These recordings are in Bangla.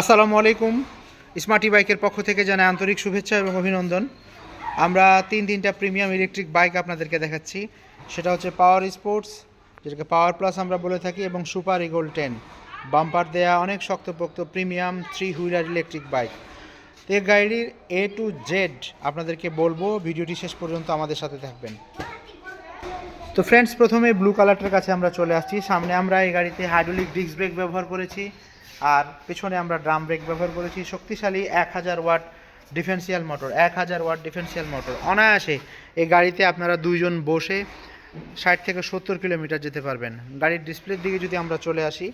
আসসালামু আলাইকুম। স্মার্টি বাইকের পক্ষ থেকে জানাই আন্তরিক শুভেচ্ছা এবং অভিনন্দন। আমরা তিন তিনটা প্রিমিয়াম ইলেকট্রিক বাইক আপনাদেরকে দেখাচ্ছি। সেটা হচ্ছে পাওয়ার স্পোর্টস যেটাকে পাওয়ার প্লাস আমরা বলে থাকি, এবং সুপার ইগোল টেন বাম্পার দেয়া অনেক শক্তপোক্ত premium three wheeler electric bike এই গাড়ির এ টু জেড আপনাদেরকে বলব, ভিডিওটি শেষ পর্যন্ত আমাদের সাথে থাকবেন। তো ফ্রেন্ডস প্রথমে ব্লু কালারটার কাছে আমরা চলে আসছি। সামনে আমরা এই গাড়িতে হাইড্রোলিক ডিস্ক ব্রেক ব্যবহার করেছি। আর পেছনে আমরা ড্রাম ব্রেক ব্যবহার করেছি, শক্তিশালী এক হাজার ওয়াট ডিফেন্সিয়াল মোটর এক হাজার ওয়াট ডিফেন্সিয়াল মোটর অনায়াসে এই গাড়িতে আপনারা দুইজন বসে ষাট থেকে সত্তর কিলোমিটার যেতে পারবেন। গাড়ির ডিসপ্লের দিকে যদি আমরা চলে আসি,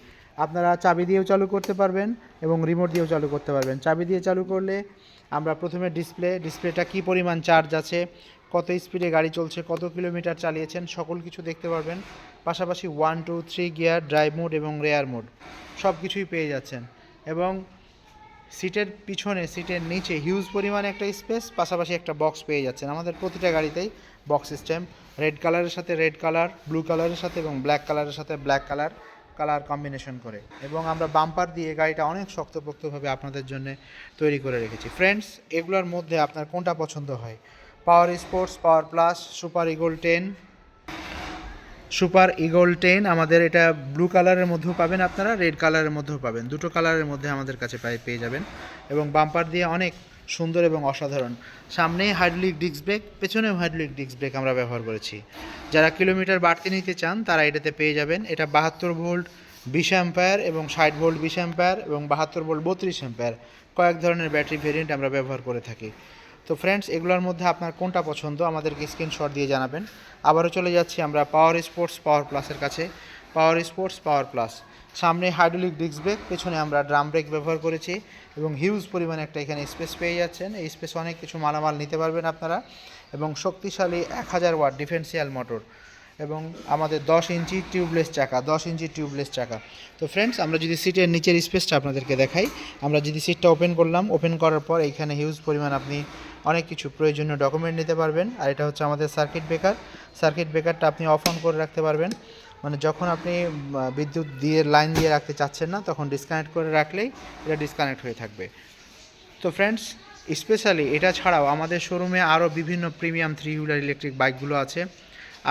আপনারা চাবি দিয়েও চালু করতে পারবেন এবং রিমোট দিয়েও চালু করতে পারবেন। চাবি দিয়ে চালু করলে আমরা প্রথমে ডিসপ্লে ডিসপ্লেটা কী পরিমাণ চার্জ আছে, কত স্পিডে গাড়ি চলছে, কত কিলোমিটার চালিয়েছেন, সকল কিছু দেখতে পারবেন। পাশাপাশি one two three gear drive mode এবং রেয়ার মোড সব কিছুই পেয়ে যাচ্ছেন। এবং সিটের পিছনে সিটের নিচে হিউজ পরিমাণে একটা স্পেস পাশাপাশি একটা বক্স পেয়ে যাচ্ছেন। আমাদের প্রতিটা গাড়িতেই বক্স সিস্টেম রেড কালারের সাথে রেড কালার ব্লু কালারের সাথে এবং ব্ল্যাক কালারের সাথে ব্ল্যাক কালার কালার কম্বিনেশন করে। এবং আমরা বাম্পার দিয়ে গাড়িটা অনেক শক্তপোক্তভাবে আপনাদের জন্য তৈরি করে রেখেছি। ফ্রেন্ডস এগুলোর মধ্যে আপনার কোনটা পছন্দ হয়? Power sports power plus super eagle ten super eagle ten আমাদের এটা ব্লু কালারের মধ্যেও পাবেন আপনারা রেড কালারের মধ্যেও পাবেন। দুটো কালারের মধ্যে আমাদের কাছে পাই- পেয়ে যাবেন। এবং বাম্পার দিয়ে অনেক সুন্দর এবং অসাধারণ। সামনেই হাইড্রোলিক ডিস্ক ব্রেক পেছনেও হাইড্রোলিক ডিস্ক ব্রেক আমরা ব্যবহার করেছি। যারা কিলোমিটার বাড়তি নিতে চান, তারা এটাতে পেয়ে যাবেন। এটা বাহাত্তর ভোল্ট বিশ অ্যাম্পায়ার এবং ষাট ভোল্ট বিশ অ্যাম্পায়ার এবং বাহাত্তর ভোল্ট বত্রিশ অ্যাম্পায়ার। কয়েক ধরনের ব্যাটারি ভেরিয়েন্ট আমরা ব্যবহার করে থাকি। তো ফ্রেন্ডস এগুলোর মধ্যে আপনার কোনটা পছন্দ আমাদেরকে স্ক্রিনশট দিয়ে জানাবেন। আবারও চলে যাচ্ছি আমরা পাওয়ার স্পোর্টস পাওয়ার প্লাসের কাছে। পাওয়ার স্পোর্টস পাওয়ার প্লাস সামনে হাইড্রোলিক ডিস্ক ব্রেক পেছনে আমরা ড্রাম ব্রেক ব্যবহার করেছি এবং হিউজ পরিমাণে একটা এখানে স্পেস পেয়ে যাচ্ছেন। এই স্পেস অনেক কিছু মালামাল নিতে পারবেন আপনারা এবং শক্তিশালী এক হাজার ওয়াট ডিফেন্সিয়াল মোটর এবং আমাদের দশ ইঞ্চি টিউবলেস চাকা, দশ ইঞ্চি টিউবলেস চাকা। তো ফ্রেন্ডস আমরা যদি সিটের নিচের স্পেসটা আপনাদেরকে দেখাই, আমরা যদি সিটটা ওপেন করলাম ওপেন করার পর এইখানে হিউজ পরিমাণ আপনি অনেক কিছু প্রয়োজনীয় ডকুমেন্ট নিতে পারবেন। আর এটা হচ্ছে আমাদের সার্কিট ব্রেকার সার্কিট ব্রেকারটা আপনি অফ অন করে রাখতে পারবেন। মানে যখন আপনি বিদ্যুৎ দিয়ে লাইন দিয়ে রাখতে চাচ্ছেন না, তখন ডিসকানেক্ট করে রাখলেই এটা ডিসকানেক্ট হয়ে থাকবে। তো ফ্রেন্ডস স্পেশালি এটা ছাড়াও আমাদের শোরুমে আরও বিভিন্ন প্রিমিয়াম থ্রি হুইলার ইলেকট্রিক বাইকগুলো আছে।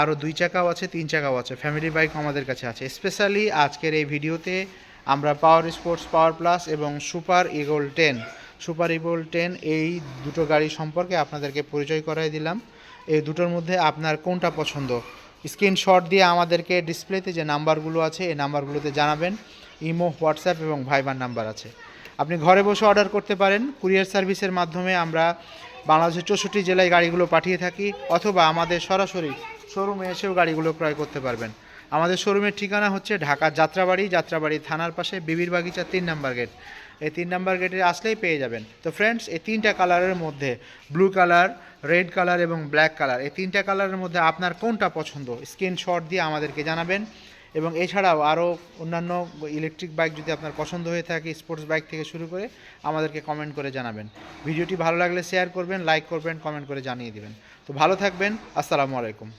আরও দুই চাকাও আছে, তিন চাকাও আছে। ফ্যামিলি বাইক আমাদের কাছে আছে। স্পেশালি আজকের এই ভিডিওতে আমরা পাওয়ার স্পোর্টস পাওয়ার প্লাস এবং super eagle ten super eagle ten এই দুটো গাড়ি সম্পর্কে আপনাদেরকে পরিচয় করাই দিলাম। এই দুটোর মধ্যে আপনার কোনটা পছন্দ? স্ক্রিনশট দিয়ে আমাদেরকে ডিসপ্লেতে যে নাম্বারগুলো আছে, এই নাম্বারগুলোতে জানাবেন। ইমো, হোয়াটসঅ্যাপ এবং ভাইবার নাম্বার আছে। আপনি ঘরে বসে অর্ডার করতে পারেন। কুরিয়ার সার্ভিসের মাধ্যমে আমরা বাংলাদেশের চৌষট্টি জেলায় গাড়িগুলো পাঠিয়ে থাকি অথবা আমাদের সরাসরি শোরুমে এসেও গাড়িগুলো ক্রয় করতে পারবেন। আমাদের শোরুমের ঠিকানা হচ্ছে ঢাকা যাত্রাবাড়ি যাত্রাবাড়ি থানার পাশে বিবির বাগিচা তিন নাম্বার গেট। এই তিন নাম্বার গেটে আসলেই পেয়ে যাবেন। তো ফ্রেন্ডস এই তিনটা কালারের মধ্যে ব্লু কালার রেড কালার এবং ব্ল্যাক কালার এই তিনটা কালারের মধ্যে আপনার কোনটা পছন্দ? স্ক্রিনশট দিয়ে আমাদেরকে জানাবেন। এবং এছাড়াও আরও অন্যান্য ইলেকট্রিক বাইক যদি আপনার পছন্দ হয়ে থাকে স্পোর্টস বাইক থেকে শুরু করে আমাদেরকে কমেন্ট করে জানাবেন। ভিডিওটি ভালো লাগলে শেয়ার করবেন লাইক করবেন কমেন্ট করে জানিয়ে দেবেন। তো ভালো থাকবেন, আসসালামু আলাইকুম।